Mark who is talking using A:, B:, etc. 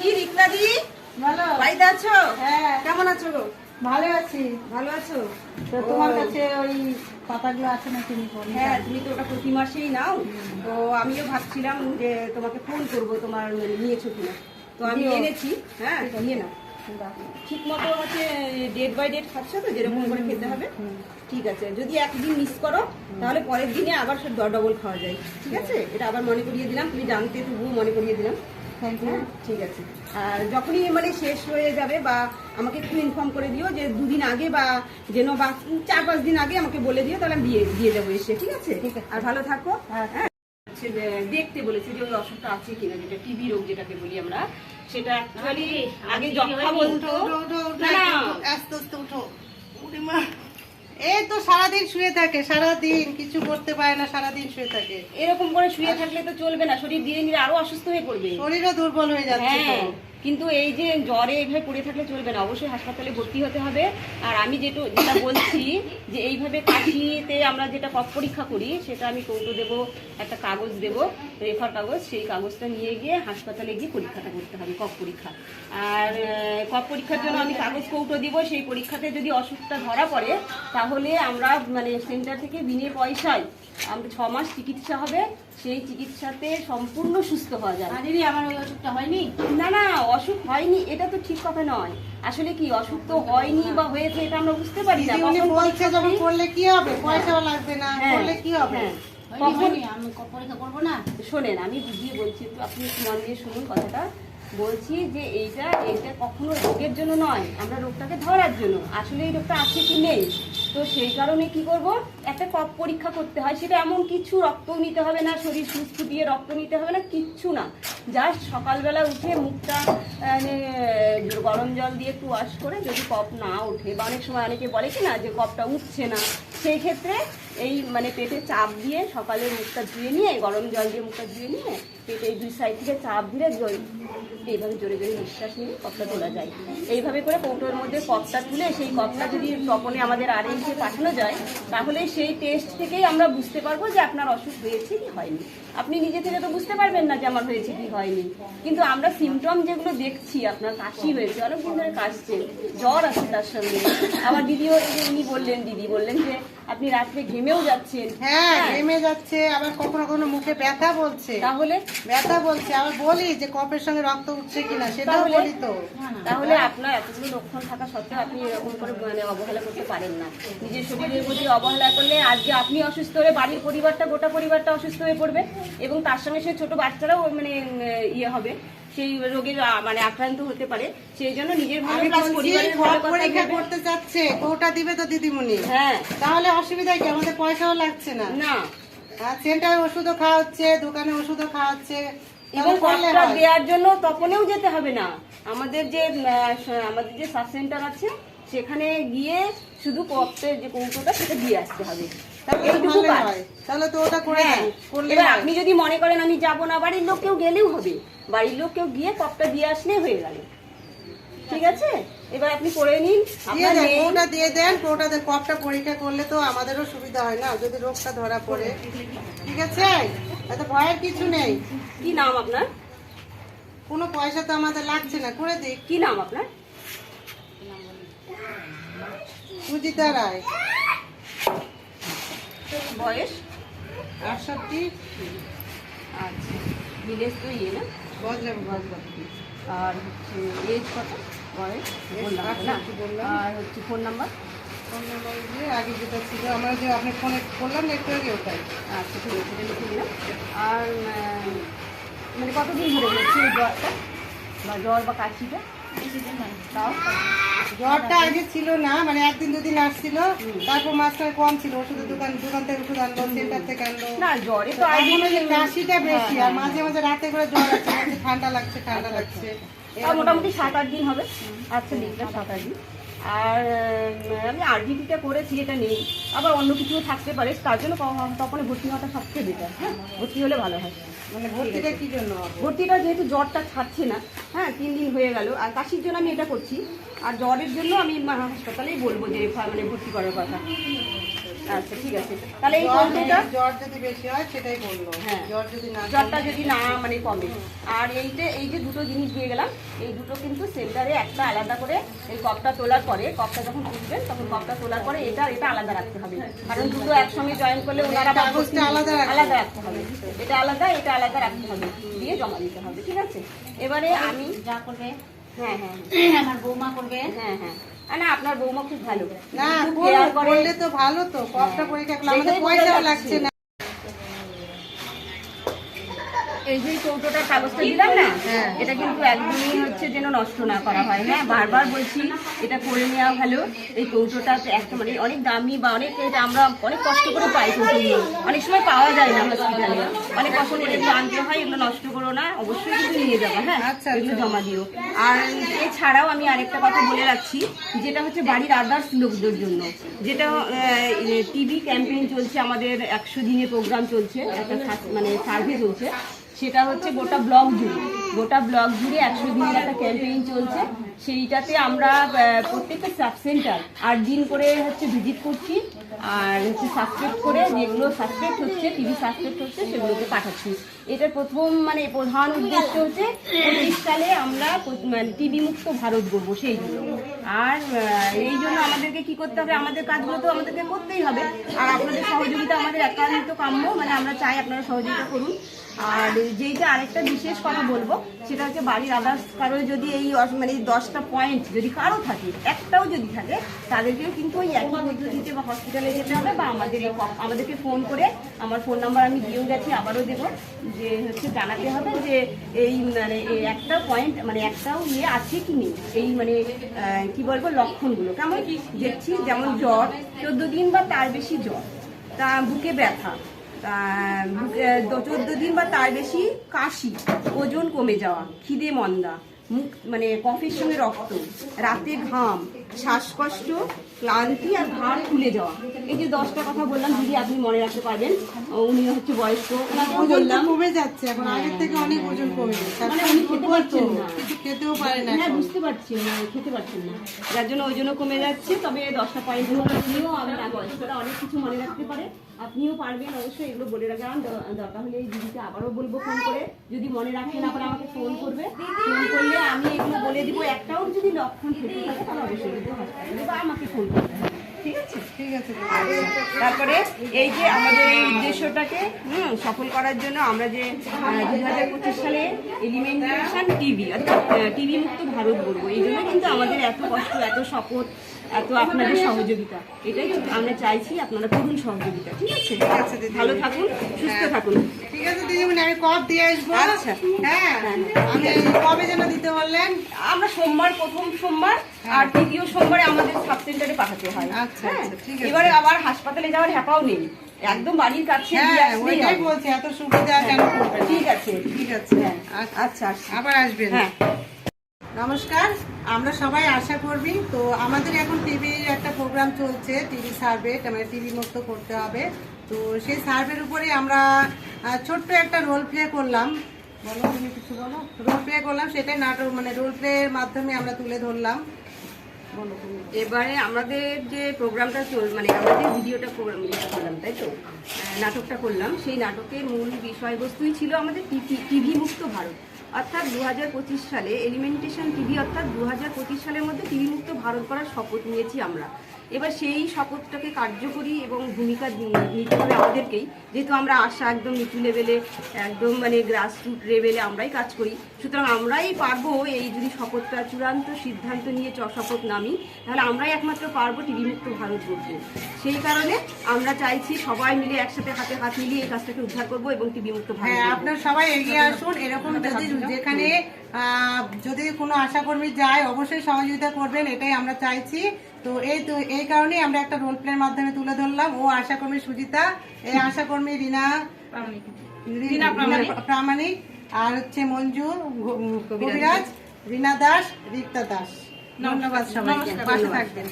A: কি রিক্তা
B: ভালো।
A: বাড়িতে আছো?
B: হ্যাঁ।
A: কেমন আছো
B: ভালো আছি।
A: ভালো আছো?
B: তো তোমার কাছে ওই পাতাগুলো আছে না তুমি
A: হ্যাঁ তুমি তো ওটা প্রতি মাসেই নাও। তো আমিও ভাবছিলাম যে তোমাকে ফোন করব তোমার নিয়েছো কিনা। তো আমি। এনেছি। হ্যাঁ নিয়ে নাও। ঠিক মতো হচ্ছে ডেট বাই ডেট খাচ্ছ তো যেরকম করে খেতে হবে? ঠিক আছে। যদি একদিন মিস করো তাহলে পরের দিনে আবার সে ডবল খাওয়া যায়। ঠিক আছে? এটা আবার মনে করিয়ে দিলাম। তুমি জানতে তবুও মনে করিয়ে দিলাম।
B: থ্যাংক ইউ
A: হ্যাঁ ঠিক আছে। আর যখনই মানে শেষ হয়ে যাবে বা আমাকে একটু ইনফর্ম করে দিও যে দুদিন আগে বা যেন বা চার পাঁচ দিন আগে আমাকে বলে দিও তাহলে আমি দিয়ে দিয়ে যাব এসে। ঠিক আছে। আর ভালো থাকো।
B: হ্যাঁ।
A: হ্যাঁ। দেখতে বলেছে যে ওই অসুখটা আছে কিনা যেটা টিবি রোগ যেটাকে বলি আমরা। সেটা অ্যাকচুয়ালি আগে যক্ষা বলতো। না না।
B: আস্তে আস্তে উঠো। মা এই তো সারাদিন শুয়ে থাকে সারাদিন কিছু করতে পারে না সারাদিন শুয়ে থাকে।
A: এরকম করে শুয়ে থাকলে তো চলবে না শরীর ধীরে ধীরে আরও অসুস্থ হয়ে পড়বে।
B: শরীরও দুর্বল হয়ে যাচ্ছে
A: কিন্তু এই যে জ্বরে এইভাবে পড়ে থাকলে চলবে না, অবশ্যই হাসপাতালে ভর্তি হতে হবে। আর আমি যেটা যেটা বলছি যে এইভাবে কাশিতে আমরা যেটা কফ পরীক্ষা করি, সেটা আমি কৌটো দেবো, একটা কাগজ দেব, রেফার কাগজ, সেই কাগজটা নিয়ে গিয়ে হাসপাতালে গিয়ে পরীক্ষাটা করতে হবে, কফ পরীক্ষা। আর কফ পরীক্ষার জন্য আমি কাগজ কৌটো দিব, সেই পরীক্ষাতে যদি অসুখটা ধরা পড়ে, তাহলে আমরা মানে সেন্টার থেকে বিনে পয়সায় আমরা ছ মাস চিকিৎসা হবে সেই চিকিৎসাতে সম্পূর্ণ সুস্থ হওয়া যায়
C: দিদি আমার ওই অসুখটা হয়নি?
A: না না অসুখ হয়নি এটা তো ঠিক কথা নয়। আসলে কি অসুখ তো হয়নি বা হয়েছে এটা আমরা বুঝতে পারি না।
B: উনি বলছে যখন করলে কি হবে? পয়সাও লাগবে না
A: হ্যাঁ,
B: করলে কি হবে?
A: হ্যাঁ। কখন?
C: আমি পরীক্ষা করব না?
A: শোনেন আমি বুঝিয়ে বলছি একটু আপনি মন দিয়ে শুনুন কথাটা। বলছি যে এইটা এইটা কখনো রোগের জন্য নয় আমরা রোগটাকে ধরার জন্য। আসলে এই রোগটা আছে কি নেই? তো সেই কারণে কি করব? একটা কপ পরীক্ষা করতে হয় সেটা এমন কিছু রক্ত নিতে হবে না শরীর সুস্থ দিয়ে রক্ত নিতে হবে না কিচ্ছু না। জাস্ট সকালবেলা উঠে মুখটা মানে, গরম জল দিয়ে একটু ওয়াশ করে যদি কপ না ওঠে বা অনেক সময় অনেকে বলে কি না যে কপটা উঠছে না সেই ক্ষেত্রে এই মানে পেটে চাপ দিয়ে সকালে মুখটা ধুয়ে নিয়ে গরম জল দিয়ে মুখটা ধুয়ে নিয়ে পেটে এই দুই সাইড থেকে চাপ দিলে জল এইভাবে জোরে জোরে নিঃশ্বাস নিয়ে কপটা তোলা যায়। এইভাবে করে কৌটোর মধ্যে কপটা তুলে, সেই কপটা যদি তপনে আমাদের আর এসে পাঠানো যায়, তাহলে সেই টেস্ট থেকেই আমরা বুঝতে পারব যে আপনার অসুখ হয়েছে কি হয়নি। আপনি নিজে থেকে তো বুঝতে পারবেন না যে আমার হয়েছে কি হয়নি। কিন্তু আমরা সিমটম যেগুলো দেখছি, আপনার কাশি হয়েছে অনেকদিন ধরে কাশছে, জ্বর আছে তার সঙ্গে। আবার দিদিও উনি বললেন, দিদি বললেন যে আপনি রাত্রে ঘেমেও যাচ্ছেন
B: হ্যাঁ নেমে যাচ্ছে আবার কখনো কখনো মুখে ব্যথা বলছে।
A: তাহলে?
B: ব্যথা বলছে আবার বলি যে কপের সঙ্গে রক্ত উঠছে কিনা সেটাও? বলি তো।
A: তাহলে আপনার এতগুলো লক্ষণ থাকা সত্ত্বেও আপনি এরকম করে মানে অবহেলা করতে পারেন না। নিজের শরীরের প্রতি অবহেলা করলে আজকে আপনি অসুস্থ হয়ে বাড়ির পরিবারটা গোটা পরিবারটা অসুস্থ হয়ে পড়বে এবং তার সঙ্গে সেই ছোট বাচ্চারাও মানে ইয়ে হবে। সেই রোগের মানে আক্রান্ত হতে পারে সেই জন্য নিজের ভালো পরিবারের
B: করতে চাচ্ছে কোটা দিবে তো দিদিমণি।
A: হ্যাঁ।
B: তাহলে অসুবিধা কি? আমাদের পয়সাও লাগছে না।
A: না।
B: আর সেন্টারে ওষুধও খাওয়া হচ্ছে দোকানে ওষুধও খাওয়া হচ্ছে
A: এবং
B: হয়।
A: দেওয়ার জন্য তপনেও যেতে হবে না। আমাদের যে আমাদের যে সাব সেন্টার আছে সেখানে গিয়ে শুধু কপের যে কৌটোটা সেটা দিয়ে আসতে হবে।
B: তাহলে তো ওটা করে
A: হ্যাঁ এবার আপনি যদি মনে করেন আমি যাব না বাড়ির লোক কেউ গেলেও হবে। বাড়ির লোক কেউ গিয়ে কপটা দিয়ে আসলে হয়ে গেল। ঠিক আছে? এবার আপনি করে নিন।
B: দিয়ে দেন কোটা দিয়ে দেন। কোটা কপটা পরীক্ষা করলে তো আমাদেরও সুবিধা হয় না যদি রোগটা ধরা পড়ে। ঠিক আছে? এত ভয়ের কিছু নেই।
A: কি নাম আপনার?
B: কোনো পয়সা তো আমাদের লাগছে না। করে দিই।
A: কি নাম আপনার?
B: সুজিতা রায়।
A: বয়স?
B: আটষট্টি।
A: আচ্ছা। ভিলেজ তো ইয়ে না?
B: বজলাম বজলাম
A: আর হচ্ছে এজ কত? বয়স। আর হচ্ছে ফোন নাম্বার
B: ফোন নাম্বার দিয়ে আগে যেটা ছিল আমরা যে আপনি ফোনে করলাম না একটু আগে ওটাই।
A: আচ্ছা ঠিক আছে এটা লিখে দিলাম। আর মানে কতদিন ধরে হচ্ছে জ্বরটা? বা জ্বর বা কাশিটা?
B: জ্বরটা আগে ছিল না মানে একদিন দুদিন আসছিল তারপর মাঝখানে কম ছিল ওষুধের দোকান দোকান থেকে ওষুধ আনলো সেন্টার থেকে আনলো। কাশিটা বেশি আর মাঝে মাঝে রাতে করে জ্বর আছে ঠান্ডা লাগছে ঠান্ডা লাগছে।
A: মোটামুটি সাত আট দিন হবে। আচ্ছা লিখলাম সাত আট দিন। আর আমি আরজিটিটা করেছি এটা নেই। আবার অন্য কিছুও থাকতে পারে তার জন্য তখন ভর্তি হওয়াটা সবচেয়ে বেটার হ্যাঁ ভর্তি হলে ভালো হয়।
B: মানে ভর্তিটা কি জন্য
A: ভর্তিটা যেহেতু জ্বরটা ছাড়ছে না হ্যাঁ তিন দিন হয়ে গেল। আর কাশির জন্য আমি এটা করছি। আর জ্বরের জন্য আমি হাসপাতালেই বলব যে মানে ভর্তি করার কথা। আচ্ছা ঠিক আছে। তাহলে এই
B: জ্বর যদি- জ্বর যদি বেশি হয় সেটাই বলল।
A: হ্যাঁ।
B: জ্বর যদি না
A: জ্বরটা যদি না মানে কমে। আর এইটা এই যে দুটো জিনিস দিয়ে গেলাম। এই দুটো কিন্তু সেন্টারে একটা আলাদা করে এই কপটা তোলার পরে কপটা যখন তুলবেন তখন কপটা তোলার পরে এটা এটা আলাদা রাখতে হবে। কারণ দুটো একসঙ্গে জয়েন করলে ওনারা
B: আলাদা রাখতে
A: আলাদা রাখতে হবে। এটা আলাদা এটা আলাদা রাখতে হবে। দিয়ে জমা দিতে হবে ঠিক আছে? এবারে আমি
C: যা করবে
A: হ্যাঁ হ্যাঁ।
C: আমার বৌমা করবে।
A: হ্যাঁ হ্যাঁ। না আপনার বৌমা খুব ভালো।
B: না করলে তো ভালো তো কপটা করে করলে আমাদের পয়সাও লাগছে না।
A: এই যে কৌটোটার কাগজটা দিলাম না
B: হ্যাঁ।
A: এটা কিন্তু একদমই হচ্ছে যেন নষ্ট না করা হয়। হ্যাঁ বারবার বলছি এটা করে নেওয়া ভালো। এই কৌটোটা একটা মানে অনেক দামি বা অনেক এটা আমরা অনেক কষ্ট করে পাই কৌটোগুলো অনেক সময় পাওয়া যায় না হসপিটালে অনেক করে এগুলো আনতে হয় এগুলো নষ্ট করো না অবশ্যই কিন্তু নিয়ে যাব হ্যাঁ
B: আচ্ছা,
A: এগুলো জমা দিও। আর এছাড়াও আমি আরেকটা কথা বলে রাখছি যেটা হচ্ছে বাড়ির আদার্স লোকদের জন্য। যেটা টিভি ক্যাম্পেইন চলছে আমাদের একশো দিনে প্রোগ্রাম চলছে একটা মানে সার্ভে চলছে। সেটা হচ্ছে গোটা ব্লক জুড়ে। গোটা ব্লক জুড়ে একশো দিনের একটা ক্যাম্পেইন চলছে। সেইটাতে আমরা প্রত্যেকটা সাব সেন্টার আট দিন করে হচ্ছে ভিজিট করছি। আর হচ্ছে সাসপেক্ট করে যেগুলো সাসপেক্ট হচ্ছে টিভি সাসপেক্ট হচ্ছে, সেগুলোকে পাঠাচ্ছি। এটার প্রথম মানে প্রধান উদ্দেশ্য হচ্ছে সালে আমরা মানে টিভি মুক্ত ভারত গড়বো, সেই জন্য। আর এই জন্য আমাদেরকে কি করতে হবে? আমাদের কাজগুলো তো আমাদেরকে করতেই হবে। আর আপনাদের সহযোগিতা আমাদের একান্ত কাম্য মানে আমরা চাই আপনারা সহযোগিতা করুন। আর যেইটা আরেকটা বিশেষ কথা বলব, সেটা হচ্ছে বাড়ির আদার্স কারও যদি এই মানে এই দশটা পয়েন্ট যদি কারও থাকে, একটাও যদি থাকে, তাদেরকেও কিন্তু ওই একই পদ্ধতিতে বা হসপিটালে যেতে হবে বা আমাদের আমাদেরকে ফোন করে আমার ফোন নাম্বার আমি দিয়েও গেছি, আবারও দেবো। যে হচ্ছে জানাতে হবে যে এই মানে একটা পয়েন্ট মানে একটাও ইয়ে আছে কি নেই? এই মানে কি বলব, লক্ষণগুলো। কেমন? দেখছি যেমন জ্বর, চোদ্দ দিন বা তার বেশি জ্বর, তা বুকে ব্যথা চোদ্দ দিন বা তার বেশি কাশি, ওজন কমে যাওয়া, খিদে মন্দা মুখ মানে কফির সঙ্গে রক্ত রাতে ঘাম শ্বাসকষ্ট ক্লান্তি আর ঘাড় খুলে যাওয়া। এই যে দশটা কথা বললাম দিদি আপনি মনে রাখতে পারবেন। উনি হচ্ছে বয়স্ক। বললাম
B: কমে যাচ্ছে এখন আগের থেকে অনেক ওজন কমে যাচ্ছে
A: মানে উনি খেতে পারছেন না।
B: খেতেও পারে না
A: হ্যাঁ বুঝতে পারছি খেতে পারছেন না। যার জন্য ওজনও কমে যাচ্ছে তবে দশটা পয়েন্ট আপনিও আমি না বয়স্করা অনেক কিছু মনে রাখতে পারে। আপনিও পারবেন অবশ্যই এগুলো বলে রাখান দরকার হলে এই দিদিকে আবারও বলব ফোন করে। যদি মনে রাখতে না পারে আমাকে ফোন করবে। ফোন করলে আমি এগুলো বলে দিব, একটাও যদি লক্ষণ থেকে থাকে, তাহলে অবশ্যই আমাকে ফোন করতে হবে। ঠিক আছে
B: ঠিক আছে।
A: তারপরে এই যে আমাদের এই উদ্দেশ্যটাকে হুম, সফল করার জন্য আমরা যে হাজার পঁচিশ সালে এলিমেন্টেশন টিভি অর্থাৎ টিভি মুক্ত ভারত বলব এই জন্য কিন্তু আমাদের এত কষ্ট এত শপথ এত আপনাদের সহযোগিতা। এটাই আমরা চাইছি আপনারা করুন সহযোগিতা ঠিক আছে? ভালো থাকুন সুস্থ থাকুন।
B: ঠিক আছে দিদিমণি আমি কপ দিয়ে আসব।
A: আচ্ছা।
B: হ্যাঁ আমি কবে যেন দিতে বললেন?
A: আমরা সোমবার প্রথম সোমবার আর তৃতীয় সোমবারে আমাদের সাব সেন্টারে হয়।
B: আচ্ছা,
A: হ্যাঁ।
B: আচ্ছা,
A: এবারে আবার হাসপাতালে যাওয়ার হ্যাপাও নেই। একদম বাড়ির কাছে
B: হ্যাঁ
A: আসলেই
B: ওইটাই বলছি এত সুবিধা কেন
A: ঠিক আছে
B: ঠিক আছে
A: হ্যাঁ।
B: আচ্ছা,
A: আচ্ছা আচ্ছা।
B: আবার আসবেন।
A: হ্যাঁ।
B: নমস্কার আমরা সবাই আশা করবি তো আমাদের এখন টিভির একটা প্রোগ্রাম চলছে টিভি সার্ভে মানে টিভি মুক্ত করতে হবে। তো সেই সার্ভের উপরে আমরা ছোট্ট একটা রোল প্লে করলাম। বলো তুমি কিছু বলো? রোল প্লে করলাম সেটাই নাটক মানে রোল প্লের মাধ্যমে আমরা তুলে ধরলাম।
A: এবারে আমাদের যে প্রোগ্রামটা চল মানে আমরা যে ভিডিওটা প্রোগ্রাম করলাম, তাই তো? নাটকটা করলাম, সেই নাটকের মূল বিষয়বস্তুই ছিল আমাদের টিভি মুক্ত ভারত। অর্থাৎ দু হাজার পঁচিশ সালে এলিমেন্টেশন টিভি অর্থাৎ দু হাজার পঁচিশ সালের মধ্যে টিভি মুক্ত ভারত করার শপথ নিয়েছি আমরা। এবার সেই শপথটাকে কার্যকরী এবং ভূমিকা নিতে হবে আমাদেরকেই। যেহেতু আমরা আশা একদম নিচু লেভেলে একদম মানে গ্রাসরুট লেভেলে আমরাই কাজ করি। সুতরাং আমরাই পারব এই যদি শপথটা চূড়ান্ত সিদ্ধান্ত নিয়ে শপথ নামি, তাহলে আমরাই একমাত্র পারব টিভি মুক্ত ভারত করতে সেই কারণে আমরা চাইছি সবাই মিলে একসাথে হাতে হাত মিলিয়ে এই কাজটাকে উদ্ধার করব এবং টিভি মুক্ত ভারত
B: হ্যাঁ আপনারা সবাই এগিয়ে আসুন, এরকম যেখানে যদি কোনো আশাকর্মী যায় অবশ্যই সহযোগিতা করবেন এটাই আমরা চাইছি। তো এই তো এই কারণেই আমরা একটা রোল প্লের মাধ্যমে তুলে ধরলাম। ও আশাকর্মী সুজিতা এই আশাকর্মী রিনা রিনা প্রামাণিক। আর হচ্ছে মঞ্জু কবিরাজ। রিনা দাস রিক্তা দাস। ধন্যবাদ সবাইকে। পাশে থাকবেন।